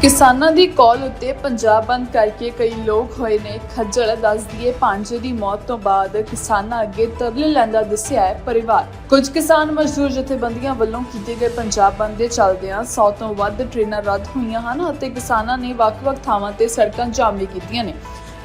ਕਿਸਾਨਾਂ ਦੀ ਕਾਲ ਉੱਤੇ ਪੰਜਾਬ ਬੰਦ ਕਰਕੇ ਕਈ ਲੋਕ ਹੋਏ ਨੇ ਖੱਜਲ, ਦੱਸ ਦਈਏ ਭਾਂਜੇ ਦੀ ਮੌਤ ਤੋਂ ਬਾਅਦ ਕਿਸਾਨਾਂ ਅੱਗੇ ਤਰਲੇ ਲੈਂਦਾ ਦੱਸਿਆ ਹੈ ਪਰਿਵਾਰ। ਕੁਝ ਕਿਸਾਨ ਮਜ਼ਦੂਰ ਜਥੇਬੰਦੀਆਂ ਵੱਲੋਂ ਕੀਤੇ ਗਏ ਪੰਜਾਬ ਬੰਦ ਦੇ ਚੱਲਦਿਆਂ 100 ਤੋਂ ਵੱਧ ਟ੍ਰੇਨਾਂ ਰੱਦ ਹੋਈਆਂ ਹਨ ਅਤੇ ਕਿਸਾਨਾਂ ਨੇ ਵੱਖ-ਵੱਖ ਥਾਵਾਂ ਤੇ ਸੜਕਾਂ ਜਾਮ ਵੀ ਕੀਤੀਆਂ ਨੇ।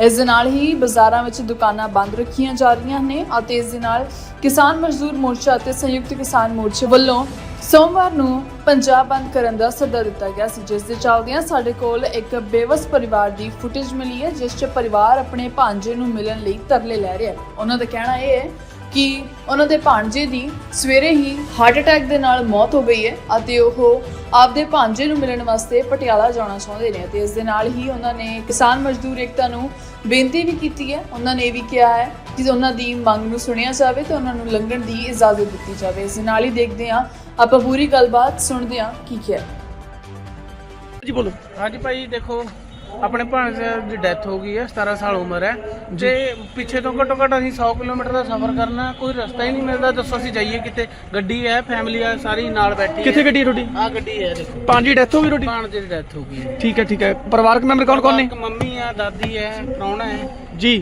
ਇਸ ਦੇ ਨਾਲ ਹੀ ਬਾਜ਼ਾਰਾਂ ਵਿੱਚ ਦੁਕਾਨਾਂ ਬੰਦ ਰੱਖੀਆਂ ਜਾ ਰਹੀਆਂ ਨੇ ਅਤੇ ਇਸ ਦੇ ਨਾਲ ਕਿਸਾਨ ਮਜ਼ਦੂਰ ਮੋਰਚਾ ਅਤੇ ਸੰਯੁਕਤ ਕਿਸਾਨ ਮੋਰਚੇ ਵੱਲੋਂ ਸੋਮਵਾਰ ਨੂੰ ਪੰਜਾਬ ਬੰਦ ਕਰਨ ਦਾ ਸੱਦਾ ਦਿੱਤਾ ਗਿਆ ਸੀ, ਜਿਸ ਦੇ ਚੱਲਦਿਆਂ ਸਾਡੇ ਕੋਲ ਇੱਕ ਬੇਵਸ ਪਰਿਵਾਰ ਦੀ ਫੁਟੇਜ ਮਿਲੀ ਹੈ, ਜਿਸ 'ਚ ਪਰਿਵਾਰ ਆਪਣੇ ਭਾਂਜੇ ਨੂੰ ਮਿਲਣ ਲਈ ਤਰਲੇ ਲੈ ਰਿਹਾ ਹੈ। ਉਹਨਾਂ ਦਾ ਕਹਿਣਾ ਇਹ ਹੈ ਕਿ ਉਹਨਾਂ ਦੇ ਭਾਂਜੇ ਦੀ ਸਵੇਰੇ ਹੀ ਹਾਰਟ ਅਟੈਕ ਦੇ ਨਾਲ ਮੌਤ ਹੋ ਗਈ ਹੈ ਅਤੇ ਉਹ ਆਪਦੇ ਭਾਂਜੇ ਨੂੰ ਮਿਲਣ ਵਾਸਤੇ ਪਟਿਆਲਾ ਜਾਣਾ ਚਾਹੁੰਦੇ ਨੇ ਤੇ ਇਸ ਦੇ ਨਾਲ ਹੀ ਉਹਨਾਂ ਨੇ ਕਿਸਾਨ ਮਜ਼ਦੂਰ ਏਕਤਾ ਨੂੰ ਬੇਨਤੀ ਵੀ ਕੀਤੀ ਹੈ। ਉਹਨਾਂ ਨੇ ਇਹ ਵੀ ਕਿਹਾ ਹੈ ਕਿ ਉਹਨਾਂ ਦੀ ਮੰਗ ਨੂੰ ਸੁਣਿਆ ਜਾਵੇ ਤੇ ਉਹਨਾਂ ਨੂੰ ਲੰਘਣ ਦੀ ਇਜਾਜ਼ਤ ਦਿੱਤੀ ਜਾਵੇ। ਇਸ ਦੇ ਨਾਲ ਹੀ ਦੇਖਦੇ ਹਾਂ ਆਪਾਂ ਪੂਰੀ ਗੱਲਬਾਤ ਸੁਣਦੇ ਹਾਂ ਕੀ ਕਿਹਾ। ਜੀ ਬੋਲੋ। ਹਾਂਜੀ ਭਾਈ ਦੇਖੋ ਆਪਣੇ ਭਾਣਜੇ ਦੀ ਡੈਥ ਹੋ ਗਈ ਹੈ 17 ਸਾਲ ਉਮਰ ਹੈ। ਤੇ ਪਿੱਛੇ ਤੋਂ ਘੱਟੋ ਘੱਟ ਅਸੀਂ 100 ਕਿਲੋਮੀਟਰ ਦਾ ਸਫ਼ਰ ਕਰਨਾ ਕੋਈ ਰਸਤਾ ਹੀ ਨਹੀਂ ਮਿਲਦਾ। ਦੱਸੋ ਅਸੀਂ ਜਾਈਏ ਕਿਤੇ ਗੱਡੀ ਹੈ ਫੈਮਿਲੀ ਹੈ ਸਾਰੀ ਨਾਲ ਬੈਠੀ ਕਿੱਥੇ ਗੱਡੀ ਹੈ ਤੁਹਾਡੀ? ਆ ਗੱਡੀ ਹੈ ਦੇਖੋ। ਪੰਜ ਡੈਥ ਹੋ ਗਈ ਤੁਹਾਡੀ? ਭਾਣਜੇ ਦੀ ਡੈਥ ਹੋ ਗਈ ਹੈ। ਠੀਕ ਹੈ ਠੀਕ ਹੈ। ਪਰਿਵਾਰਕ ਮੈਂਬਰ ਕੌਣ ਕੌਣ ਨੇ? ਇੱਕ ਮੰਮੀ ਆ ਦਾਦੀ ਹੈ ਪ੍ਰਾਹੁਣਾ ਹੈ। ਜੀ।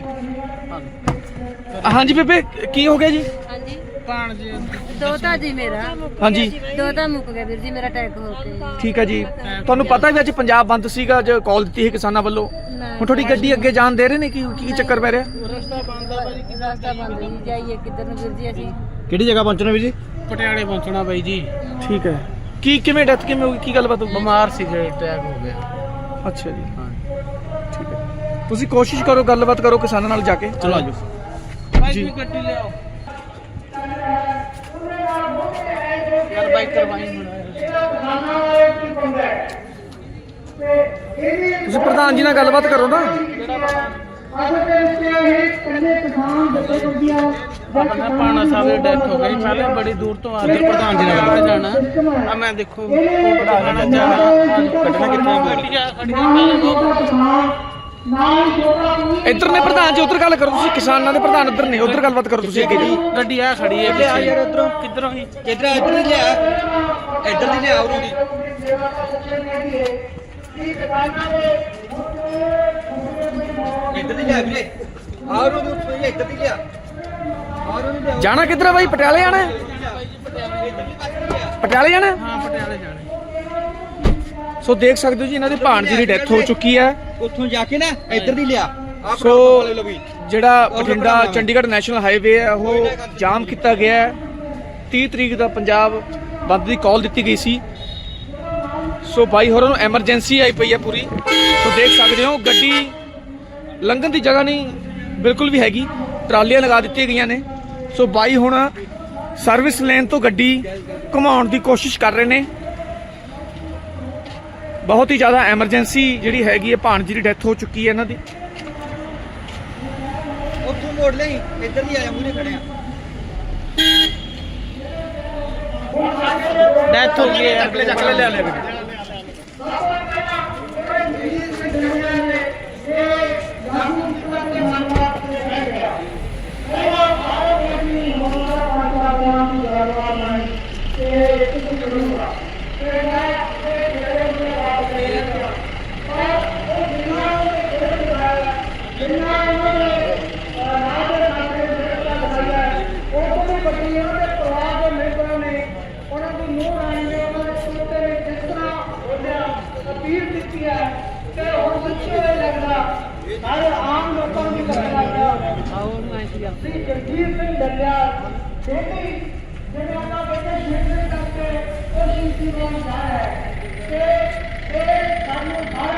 ਹਾਂਜੀ ਬੇਬੇ ਕੀ ਹੋ ਗਿਆ ਜੀ? ਹਾਂਜੀ। ਭਾਣਜੇ ਦੋਤਾ ਜੀ ਮੇਰਾ। ਹਾਂਜੀ। ਦੋਤਾ ਮੁੱਕ ਗਿਆ ਵੀਰ ਜੀ ਮੇਰਾ ਅਟੈਕ ਹੋ ਕੇ। ਠੀਕ ਹੈ ਜੀ। ਤੁਹਾਨੂੰ ਪਤਾ ਵੀ ਅੱਜ ਪੰਜਾਬ ਬੰਦ ਸੀਗਾ ਅੱਜ ਕਾਲ ਦਿੱਤੀ ਸੀ ਕਿਸਾਨਾਂ ਵੱਲੋਂ। ਹੁਣ ਤੁਹਾਡੀ ਗੱਡੀ ਅੱਗੇ ਜਾਣ ਦੇ ਰਹੇ ਨੇ ਕੀ ਕੀ ਚੱਕਰ ਪੈ ਰਿਹਾ? ਰਸਤਾ ਬੰਦ ਆ ਭਾਈ ਰਸਤਾ ਬੰਦ ਜੀ ਜਾਈਏ ਕਿੱਧਰ ਨੂੰ ਵੀਰ ਜੀ ਅਸੀਂ? ਕਿਹੜੀ ਜਗ੍ਹਾ ਪਹੁੰਚਣਾ ਵੀ ਜੀ? ਪਟਿਆਲੇ ਪਹੁੰਚਣਾ ਬਾਈ ਜੀ। ਠੀਕ ਹੈ। ਕੀ ਕਿਵੇਂ ਡੈਥ ਕਿਵੇਂ ਹੋ ਗਈ ਕੀ ਗੱਲਬਾਤ ਹੋ ਗਈ ਬਿਮਾਰ ਸੀ ਜੇ ਅਟੈਕ ਹੋ ਗਿਆ। ਅੱਛਾ ਜੀ। ਹਾਂ। ਠੀਕ ਹੈ। ਤੁਸੀਂ ਕੋਸ਼ਿਸ਼ ਕਰੋ ਗੱਲਬਾਤ ਕਰੋ ਕਿਸਾਨਾਂ ਨਾਲ ਜਾ ਕੇ। ਚਲੋ ਆਜੋ ਭਾਈ ਜੀ। ਜੀ ਗੱਡੀ ਲਿਆਓ। ਤੁਸੀਂ ਪ੍ਰਧਾਨ ਜੀ ਨਾਲ ਗੱਲਬਾਤ ਕਰੋ ਨਾ। ਪਾਣਾ ਸਾਹਿਬ ਦੀ ਡੈਥ ਹੋ ਗਈ। ਪਹਿਲੇ ਬੜੀ ਦੂਰ ਤੋਂ ਆ ਕੇ ਪ੍ਰਧਾਨ ਜੀ ਨਾਲ ਜਾਣਾ ਆ ਮੈਂ ਦੇਖੋ ਫੋਟੋ ਜਾਣਾ ਕੱਢਣਾ ਕਿੱਥੇ ਗੱਡੀਆਂ ਖੜੀਆਂ ਇੱਧਰ ਨੇ ਪ੍ਰਧਾਨ ਜੀ ਉੱਧਰ ਗੱਲ ਕਰੋ ਤੁਸੀਂ ਕਿਸਾਨਾਂ ਦੇ ਪ੍ਰਧਾਨ ਉੱਧਰ ਨੇ ਉੱਧਰ ਗੱਲਬਾਤ ਕਰੋ ਤੁਸੀਂ ਅੱਗੇ। ਜੀ ਗੱਡੀ ਆ ਖੜੀ ਹੈ ਪਿੱਛੇ। ਯਾਰ ਉਧਰੋਂ। ਕਿੱਧਰੋਂ ਹੀ ਇਧਰ ਇਧਰ ਦੀ ਲਿਆ। ਇਧਰ ਦੀ ਲਿਆ ਉਰੋਂ ਦੀ। ਇਧਰ ਦੀ ਲਿਆ ਵੀਰੇ। ਆ ਉਰੋਂ ਦੀ ਉੱਤੋਂ ਦੀ ਇਧਰ ਦੀ ਲਿਆ। ਆ ਉਰੋਂ ਦੀ ਲਿਆ। ਜਾਣਾ ਕਿੱਧਰ ਹੈ ਬਾਈ? ਪਟਿਆਲੇ ਜਾਣਾ ਹੈ? ਪਟਿਆਲੇ ਜਾਣਾ? ਹੈ? ਹਾਂ ਪਟਿਆਲੇ ਜਾਣਾ। ਸੋ ਦੇਖ ਸਕਦੇ ਹੋ ਜੀ ਇਹਨਾਂ ਦੇ ਭਾਣਜੀ ਦੀ ਡੈਥ ਹੋ ਚੁੱਕੀ ਹੈ। ਉੱਥੋਂ ਜਾ ਕੇ ਨਾ ਇਧਰ ਦੀ ਲਿਆ। ਸੋ ਜਿਹੜਾ ਬਠਿੰਡਾ ਚੰਡੀਗੜ੍ਹ ਨੈਸ਼ਨਲ ਹਾਈਵੇ ਹੈ ਉਹ ਜਾਮ ਕੀਤਾ ਗਿਆ ਹੈ। 30 ਤਰੀਕ ਦਾ ਪੰਜਾਬ ਬੰਦ ਦੀ ਕਾਲ ਦਿੱਤੀ ਗਈ ਸੀ। ਸੋ ਬਾਈ ਹੋਰਾਂ ਨੂੰ ਐਮਰਜੈਂਸੀ ਆਈ ਪਈ ਹੈ ਪੂਰੀ। ਸੋ ਦੇਖ ਸਕਦੇ ਹੋ ਗੱਡੀ ਲੰਘਣ ਦੀ ਜਗ੍ਹਾ ਨਹੀਂ ਬਿਲਕੁਲ ਵੀ ਹੈਗੀ। ਟਰਾਲੀਆਂ ਲਗਾ ਦਿੱਤੀਆਂ ਗਈਆਂ ਨੇ। ਸੋ ਬਾਈ ਹੁਣ ਸਰਵਿਸ ਲੇਨ ਤੋਂ ਗੱਡੀ ਘੁਮਾਉਣ ਦੀ ਕੋਸ਼ਿਸ਼ ਕਰ ਰਹੇ ਨੇ। ਬਹੁਤ ਹੀ ਜ਼ਿਆਦਾ ਐਮਰਜੈਂਸੀ ਜਿਹੜੀ ਹੈਗੀ ਹੈ ਭਾਣਜੀ ਦੀ ਡੈਥ ਹੋ ਚੁੱਕੀ ਹੈ ਇਹਨਾਂ ਦੀ। ਉੱਥੋਂ ਮੋੜ ਲਈ ਇਧਰ ਦੀ ਆਇਆ ਮੂਰੇ ਖੜਿਆ। ਡੈਥ ਹੋ ਗਈ ਹੈ ਯਾਰ ਲੈ ਲੈ ਕੀਤੀ ਹੈ ਤੇ ਹੁਣ ਸੱਚੇ ਹੋਏ ਲੱਗਦਾ ਹਰ ਆਮ ਲੋਕਾਂ ਨੂੰ ਕਰਨ ਲੱਗਦਾ। ਆਉਣ ਮੈਂ ਸੀ ਆਪਣੀ ਜਗੀਰ ਸਿੰਘ ਡੱਲਿਆ ਜਿਹੜੀ ਜਿਹੜਾ ਦਾ ਬੇਟੇ ਸ਼ੇਰ ਕਰਕੇ ਉਹ ਸ਼ੀਸ਼ੀ ਨਾਲ ਜਾ ਹੈ। ਤੇ ਇਹ ਸਾਨੂੰ